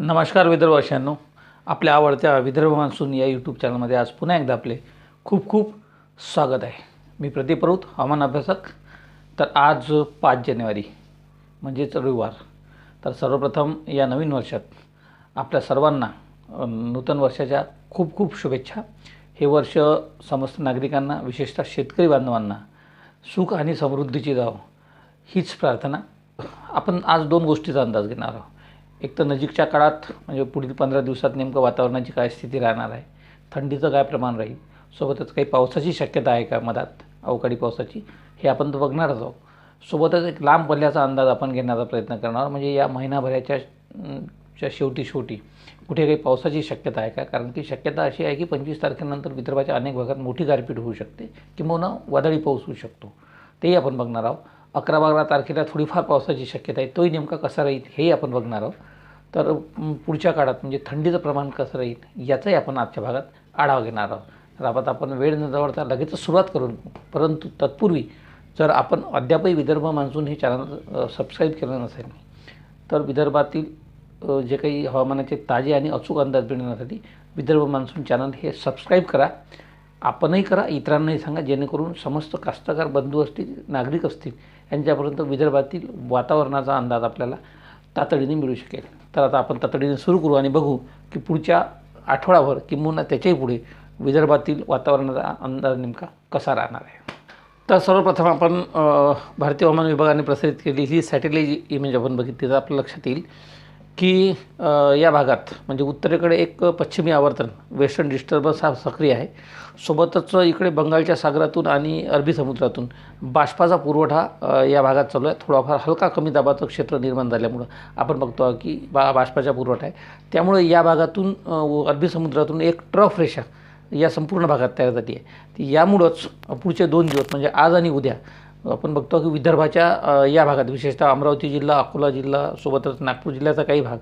नमस्कार विदर्भवाशांनो आपल्या आवडत्या विदर्भ मान्सून या यूट्यूब चॅनलमध्ये आज पुन्हा एकदा आपले खूप खूप स्वागत आहे. मी प्रदीप राऊत हवामान अभ्यासक. तर आज पाच जानेवारी म्हणजेच रविवार. तर सर्वप्रथम या नवीन वर्षात आपल्या सर्वांना नूतन वर्षाच्या खूप खूप शुभेच्छा. हे वर्ष समस्त नागरिकांना विशेषतः शेतकरी बांधवांना सुख आणि समृद्धीची जाव हीच प्रार्थना आपण आज दोन गोष्टीचा अंदाज घेणार आहोत. एक तर नजीकच्या काळात म्हणजे पुढील पंधरा दिवसात नेमकं वातावरणाची काय स्थिती राहणार आहे थंडीचं काय प्रमाण राहील सोबतच काही पावसाची शक्यता आहे का मधात अवकाळी पावसाची हे आपण तर बघणारच आहोत. सोबतच एक लांब पल्ल्याचा अंदाज आपण घेण्याचा प्रयत्न करणार म्हणजे या महिनाभराच्या च्या शेवटी शेवटी कुठे काही पावसाची शक्यता आहे का? कारण की शक्यता अशी आहे की पंचवीस तारखेनंतर विदर्भाच्या अनेक भागात मोठी गारपीट होऊ शकते किंवा वादळी पाऊस होऊ शकतो. तेही आपण बघणार आहोत. अकरा बारा तारखेला थोडीफार पावसाची शक्यता आहे. तोही नेमका कसा राहील हेही आपण बघणार आहोत. तर पुढच्या काळात म्हणजे थंडीचं प्रमाण कसं राहील याचाही आपण आजच्या भागात आढावा घेणार आहोत. तर आपण आपण वेळ न जवळता लगेचच सुरुवात करून परंतु तत्पूर्वी जर आपण अद्यापही विदर्भ मान्सून हे चॅनल सबस्क्राईब केलं नसेल तर विदर्भातील जे काही हवामानाचे ताजे आणि अचूक अंदाज मिळवण्यासाठी विदर्भ मान्सून चॅनल हे सबस्क्राईब करा. आपणही करा इतरांनाही सांगा जेणेकरून समस्त कास्तकार बंधू असतील नागरिक असतील यांच्यापर्यंत विदर्भातील वातावरणाचा अंदाज आपल्याला तातडीने मिळू शकेल. तर आता आपण तातडीने सुरू करू आणि बघू की पुढच्या आठवडाभर किंबहुना त्याच्याही पुढे विदर्भातील वातावरणाचा अंदाज नेमका कसा राहणार आहे. तर सर्वप्रथम आपण भारतीय हवामान विभागाने प्रसारित केलेली सॅटेलाईट इमेज आपण बघितली तर आपल्या लक्षात येईल की या भागात म्हणजे उत्तरेकडे एक पश्चिमी आवर्तन वेस्टर्न डिस्टर्बन्स हा सक्रिय आहे. सोबतच इकडे बंगालच्या सागरातून आणि अरबी समुद्रातून बाष्पाचा पुरवठा या भागात चालू आहे. थोडाफार हलका कमी दाबाचं क्षेत्र निर्माण झाल्यामुळं आपण बघतो की बा बाष्पाचा पुरवठा आहे. त्यामुळे या भागातून अरबी समुद्रातून एक ट्रफ रेषा या संपूर्ण भागात तयार झाली आहे. ती यामुळंच पुढचे दोन दिवस म्हणजे आज आणि उद्या आपण बघतो की विदर्भाच्या या भागात विशेषतः अमरावती जिल्हा अकोला जिल्हा सोबतच नागपूर जिल्ह्याचा काही भाग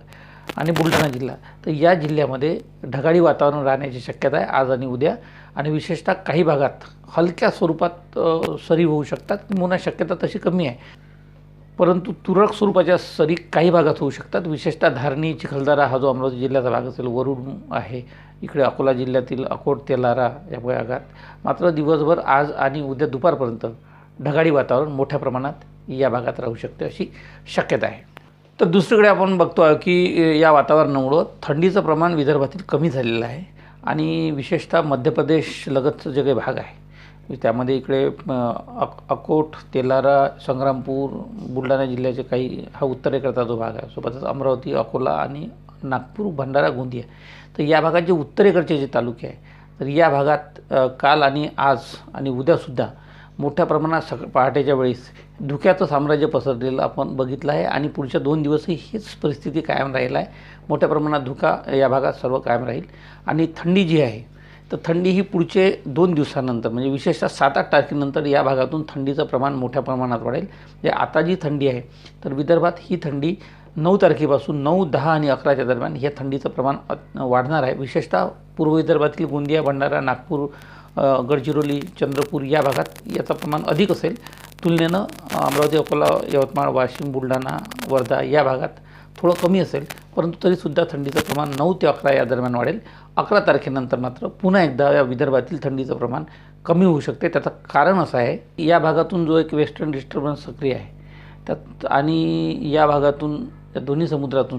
आणि बुलढाणा जिल्हा तर या जिल्ह्यामध्ये ढगाळी वातावरण राहण्याची शक्यता आहे आज आणि उद्या आणि विशेषतः काही भागात हलक्या स्वरूपात सरी होऊ शकतात किंवा शक्यता तशी कमी आहे. परंतु तुरळक स्वरूपाच्या सरी काही भागात होऊ शकतात विशेषतः धारणी चिखलदारा हा जो अमरावती जिल्ह्याचा भाग असेल वरुण आहे इकडे अकोला जिल्ह्यातील अकोट तेलारा या भागात. मात्र दिवसभर आज आणि उद्या दुपारपर्यंत ढगाळी वातावरण मोठ्या प्रमाणात या भागात राहू शकते अशी शक्यता आहे. तर दुसरीकडे आपण बघतो आहे की या वातावरणामुळं थंडीचं प्रमाण विदर्भातील कमी झालेलं आहे आणि विशेषतः मध्य प्रदेश लगतचं जे काही भाग आहे त्यामध्ये इकडे अक अकोट तेलारा संग्रामपूर बुलढाणा जिल्ह्याचे काही हा उत्तरेकडचा जो भाग आहे सोबतच अमरावती अकोला आणि नागपूर भंडारा गोंदिया. तर या भागात जे उत्तरेकडचे जे तालुके आहे तर या भागात काल आणि आज आणि उद्यासुद्धा मोठ्या प्रमाणात सक पहाटेच्या वेळेस धुक्याचं साम्राज्य पसरलेलं आपण बघितलं आहे आणि पुढच्या दोन दिवसही हीच परिस्थिती कायम राहील आहे. मोठ्या प्रमाणात धुका या भागात सर्व कायम राहील. आणि थंडी जी आहे तर थंडी ही पुढचे दोन दिवसानंतर म्हणजे विशेषतः सात आठ तारखेनंतर या भागातून थंडीचं प्रमाण मोठ्या प्रमाणात वाढेल. म्हणजे आता जी थंडी आहे तर विदर्भात ही थंडी नऊ तारखेपासून नऊ दहा आणि अकराच्या दरम्यान या थंडीचं प्रमाण वाढणार आहे. विशेषतः पूर्व विदर्भातील गोंदिया भंडारा नागपूर गडचिरोली चंद्रपूर या भागात याचं प्रमाण अधिक असेल. तुलनेनं अमरावती अकोला यवतमाळ वाशिम बुलढाणा वर्धा या भागात थोडं कमी असेल. परंतु तरीसुद्धा थंडीचं प्रमाण नऊ ते अकरा या दरम्यान वाढेल. अकरा तारखेनंतर मात्र पुन्हा एकदा या विदर्भातील थंडीचं प्रमाण कमी होऊ शकते. त्याचं कारण असं आहे या भागातून जो एक वेस्टर्न डिस्टर्बन्स सक्रिय आहे त्यात आणि या भागातून या दोन्ही समुद्रातून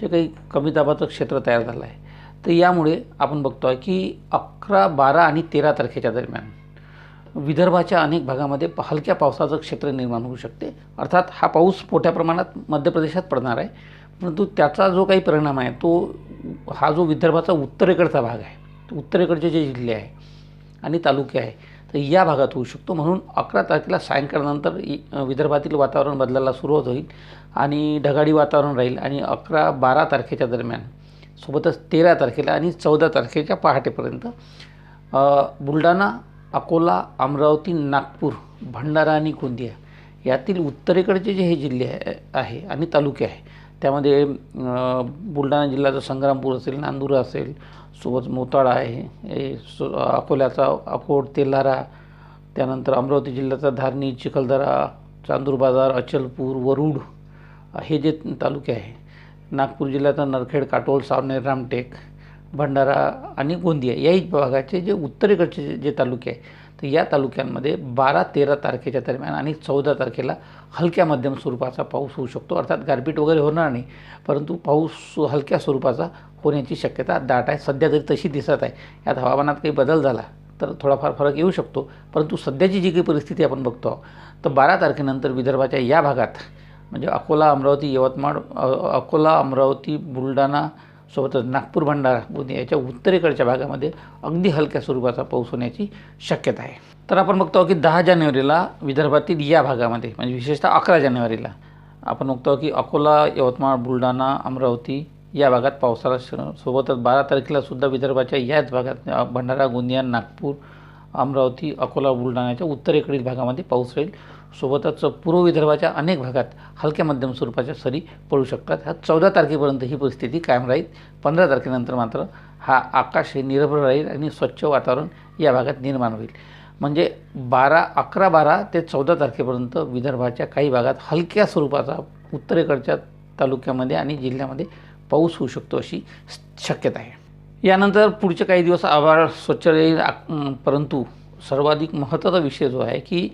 जे काही कमी दाबाचं क्षेत्र तयार झालं आहे तर यामुळे आपण बघतो आहे की अकरा बारा आणि तेरा तारखेच्या दरम्यान विदर्भाच्या अनेक भागामध्ये हलक्या पावसाचं क्षेत्र निर्माण होऊ शकते. अर्थात हा पाऊस मोठ्या प्रमाणात मध्य प्रदेशात पडणार आहे. परंतु त्याचा जो काही परिणाम आहे तो हा जो विदर्भाचा उत्तरेकडचा भाग आहे उत्तरेकडचे जे जिल्हे आहे आणि तालुके आहे तर या भागात होऊ शकतो. म्हणून अकरा तारखेला सायंकाळनंतर विदर्भातील वातावरण बदलायला सुरुवात होईल आणि ढगाळी वातावरण राहील आणि अकरा बारा तारखेच्या दरम्यान सोबतच तेरा तारखेला आणि चौदा तारखेच्या पहाटेपर्यंत बुलढाणा अकोला अमरावती नागपूर भंडारा आणि गोंदिया यातील उत्तरेकडचे जे हे जिल्हे आहे- आहे आणि तालुके आहे त्यामध्ये बुलढाणा जिल्ह्याचा संग्रामपूर असेल नांदूर असेल सोबत मोताळा आहे अकोल्याचा अकोट तेलारा त्यानंतर अमरावती जिल्ह्याचा धारणी चिखलदरा चांदूर बाजार अचलपूर वरुड हे जे तालुके आहे नागपूर जिल्ह्याचा नरखेड काटोल सावनेर रामटेक भंडारा आणि गोंदिया याही भागाचे जे उत्तरेकडचे जे- तालुके आहे तर या तालुक्यांमध्ये बारा तेरा तारखेच्या दरम्यान आणि चौदा तारखेला हलक्या मध्यम स्वरूपाचा पाऊस होऊ शकतो. अर्थात गारपीट वगैरे होणार नाही परंतु पाऊस हलक्या स्वरूपाचा होण्याची शक्यता दाट आहे. सध्या तरी तशी दिसत आहे. यात हवामानात काही बदल झाला तर थोडाफार फरक येऊ शकतो परंतु सध्याची जी काही परिस्थिती आपण बघतो तर बारा तारखेनंतर विदर्भाच्या या भागात म्हणजे अकोला अमरावती यवतमाळ अकोला अमरावती बुलढाणा सोबतच नागपूर भंडारा गोंदिया याच्या उत्तरेकडच्या भागामध्ये अगदी हलक्या स्वरूपाचा पाऊस होण्याची शक्यता आहे. तर आपण बघतो की दहा जानेवारीला विदर्भातील या भागामध्ये म्हणजे विशेषतः अकरा जानेवारीला आपण बघतो की अकोला यवतमाळ बुलढाणा अमरावती या भागात पावसाला सोबतच बारा तारखेला सुद्धा विदर्भाच्या याच भागात भंडारा गोंदिया नागपूर अमरावती अकोला बुलढाण्याच्या उत्तरेकडील भागामध्ये पाऊस राहील. सोबतच पूर्व विदर्भाच्या अनेक भागात हलक्या मध्यम स्वरूपाच्या सरी पडू शकतात. ह्या चौदा तारखेपर्यंत ही परिस्थिती कायम राहील. पंधरा तारखेनंतर मात्र हा आकाश हे निरभ्र राहील आणि स्वच्छ वातावरण या भागात निर्माण होईल. म्हणजे बारा अकरा बारा ते चौदा तारखेपर्यंत विदर्भाच्या काही भागात हलक्या स्वरूपाचा उत्तरेकडच्या तालुक्यामध्ये आणि जिल्ह्यामध्ये पाऊस होऊ शकतो अशी शक्यता आहे. यानंतर पुढचे काही दिवस आभाळ स्वच्छ राहील परंतु सर्वाधिक महत्त्वाचा विषय जो आहे की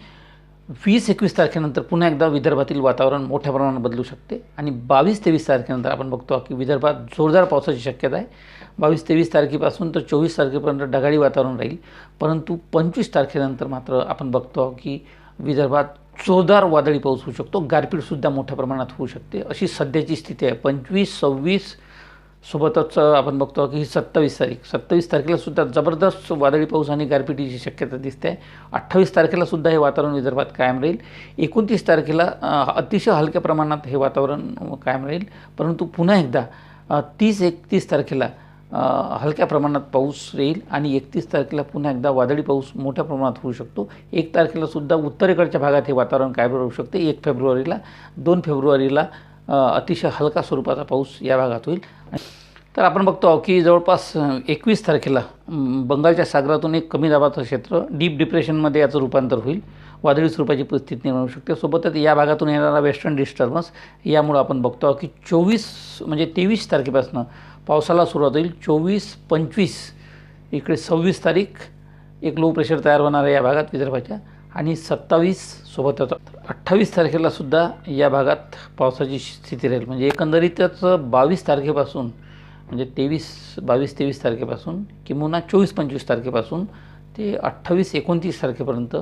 वीस एकवीस तारखेनंतर पुन्हा एकदा विदर्भातील वातावरण मोठ्या प्रमाणात बदलू शकते आणि बावीस तेवीस तारखेनंतर आपण बघतो की विदर्भात जोरदार पावसाची शक्यता आहे. बावीस तेवीस तारखेपासून तर चोवीस तारखेपर्यंत ढगाळी वातावरण राहील परंतु पंचवीस तारखेनंतर मात्र आपण बघतो की विदर्भात जोरदार वादळी पाऊस होऊ शकतो. गारपीटसुद्धा मोठ्या प्रमाणात होऊ शकते. अशी सध्याची स्थिती आहे. पंचवीस सव्वीस सोबतच आपण बघतो की ही सत्तावीस तारीख. सत्तावीस तारखेला सुद्धा जबरदस्त वादळी पाऊस आणि गारपिटीची शक्यता दिसते. आहे अठ्ठावीस तारखेलासुद्धा हे वातावरण विदर्भात कायम राहील. एकोणतीस तारखेला अतिशय हलक्या प्रमाणात हे वातावरण कायम राहील. परंतु पुन्हा एकदा तीस एकतीस तारखेला हलक्या प्रमाणात पाऊस येईल आणि एकतीस तारखेला पुन्हा एकदा वादळी पाऊस मोठ्या प्रमाणात होऊ शकतो. एक तारखेला सुद्धा उत्तरेकडच्या भागात हे वातावरण कायम राहू शकते. एक फेब्रुवारीला दोन फेब्रुवारीला अतिशय हलका स्वरूपाचा पाऊस या भागात होईल. तर आपण बघतो की जवळपास एकवीस तारखेला बंगालच्या सागरातून एक कमी दाबाचं क्षेत्र डीप डिप्रेशनमध्ये याचं रूपांतर होईल. वादळी स्वरूपाची परिस्थिती निर्माण होऊ शकते. सोबतच या भागातून येणारा वेस्टर्न डिस्टर्बन्स यामुळं आपण बघतो की चोवीस म्हणजे तेवीस तारखेपासून पावसाला सुरुवात होईल. चोवीस पंचवीस इकडे सव्वीस तारीख एक लो प्रेशर तयार होणार आहे या भागात विदर्भाच्या आणि सत्तावीस सोबतच अठ्ठावीस तारखेला सुद्धा या भागात पावसाची स्थिती राहील. म्हणजे एकंदरीतच बावीस तारखेपासून म्हणजे तेवीस बावीस तेवीस तारखेपासून किंबहुना चोवीस पंचवीस तारखेपासून ते अठ्ठावीस एकोणतीस तारखेपर्यंत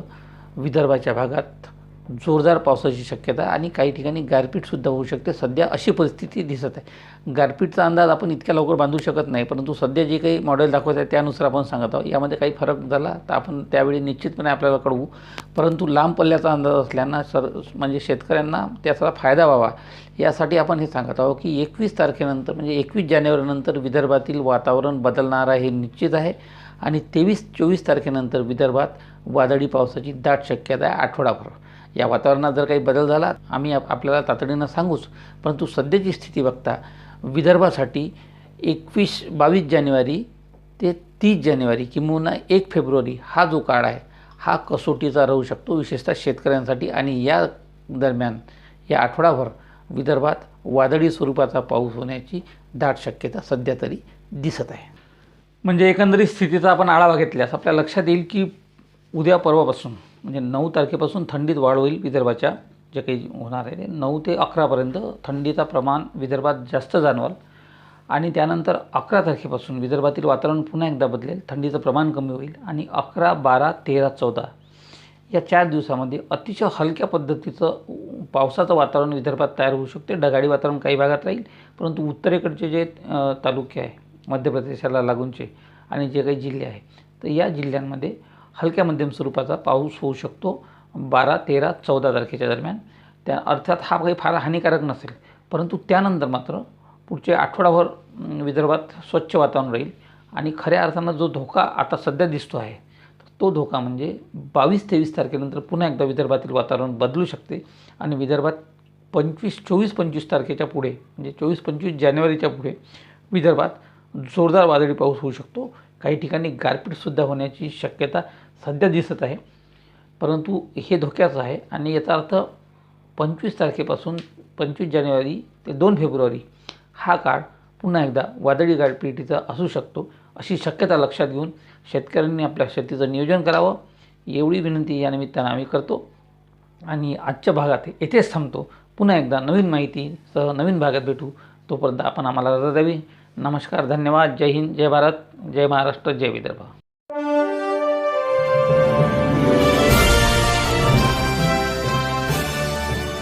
विदर्भाच्या भागात जोरदार पावसाची शक्यता आणि काही ठिकाणी गारपीटसुद्धा होऊ शकते. सध्या अशी परिस्थिती दिसत आहे. गारपीटचा अंदाज आपण इतक्या लवकर बांधू शकत नाही परंतु सध्या जे काही मॉडेल दाखवत आहे त्यानुसार आपण सांगत आहोत. यामध्ये काही फरक झाला तर आपण त्यावेळी निश्चितपणे आपल्याला कळवू. परंतु लांब पल्ल्याचा अंदाज असल्यानं सर म्हणजे शेतकऱ्यांना त्याचा फायदा व्हावा यासाठी आपण हे सांगत आहोत की एकवीस तारखेनंतर म्हणजे एकवीस जानेवारीनंतर विदर्भातील वातावरण बदलणार आहे हे निश्चित आहे. आणि तेवीस चोवीस तारखेनंतर विदर्भात वादळी पावसाची दाट शक्यता आहे. आठवडाभर. या वातावरणात जर काही बदल झाला आम्ही आप आपल्याला तातडीनं सांगूच. परंतु सध्याची स्थिती बघता विदर्भासाठी एकवीस बावीस जानेवारी ते तीस जानेवारी किंबहुना एक फेब्रुवारी हा जो काळ आहे हा कसोटीचा राहू शकतो. विशेषतः शेतकऱ्यांसाठी आणि या दरम्यान या आठवडाभर विदर्भात वादळी स्वरूपाचा पाऊस होण्याची दाट शक्यता सध्या तरी दिसत आहे. म्हणजे एकंदरीत स्थितीचा आपण आढावा घेतल्यास आपल्या लक्षात येईल की उद्या परवापासून म्हणजे नऊ तारखेपासून थंडीत वाढ होईल विदर्भाच्या जे काही होणार आहे ते. नऊ ते अकरापर्यंत थंडीचा प्रमाण विदर्भात जास्त जाणवाल. आणि त्यानंतर अकरा तारखेपासून विदर्भातील वातावरण पुन्हा एकदा बदलेल थंडीचं प्रमाण कमी होईल आणि अकरा बारा तेरा चौदा या चार दिवसामध्ये अतिशय हलक्या पद्धतीचं पावसाचं वातावरण विदर्भात तयार होऊ शकते. ढगाळी वातावरण काही भागात राहील परंतु उत्तरेकडचे जे तालुके आहे मध्य प्रदेशाला लागूनचे आणि जे काही जिल्हे आहे तर या जिल्ह्यांमध्ये हलक्या मध्यम स्वरूपाचा पाऊस होऊ शकतो बारा तेरा चौदा तारखेच्या दरम्यान. त्या अर्थात हा काही फार हानिकारक नसेल परंतु त्यानंतर मात्र पुढचे आठवडाभर विदर्भात स्वच्छ वातावरण राहील आणि खऱ्या अर्थानं जो धोका आता सध्या दिसतो आहे तो धोका म्हणजे बावीस तेवीस तारखेनंतर पुन्हा एकदा विदर्भातील वातावरण बदलू शकते आणि विदर्भात पंचवीस चोवीस पंचवीस तारखेच्या पुढे म्हणजे चोवीस पंचवीस जानेवारीच्या पुढे विदर्भात जोरदार वादळी पाऊस होऊ शकतो. काही ठिकाणी गारपीटसुद्धा होण्याची शक्यता सध्या दिसत आहे. परंतु हे धोक्याचं आहे आणि याचा अर्थ पंचवीस तारखेपासून पंचवीस जानेवारी ते दोन फेब्रुवारी हा काळ पुन्हा एकदा वादळी गारपिटीचा असू शकतो अशी शक्यता लक्षात घेऊन शेतकऱ्यांनी आपल्या शेतीचं नियोजन करावं. एवढी विनंती या निमित्तानं आम्ही करतो आणि आजच्या भागात येथेच थांबतो. पुन्हा एकदा नवीन माहितीसह नवीन भागात भेटू. तोपर्यंत आपण आम्हाला रजा द्यावी. नमस्कार धन्यवाद जय हिंद जय भारत जय महाराष्ट्र जय विदर्भ.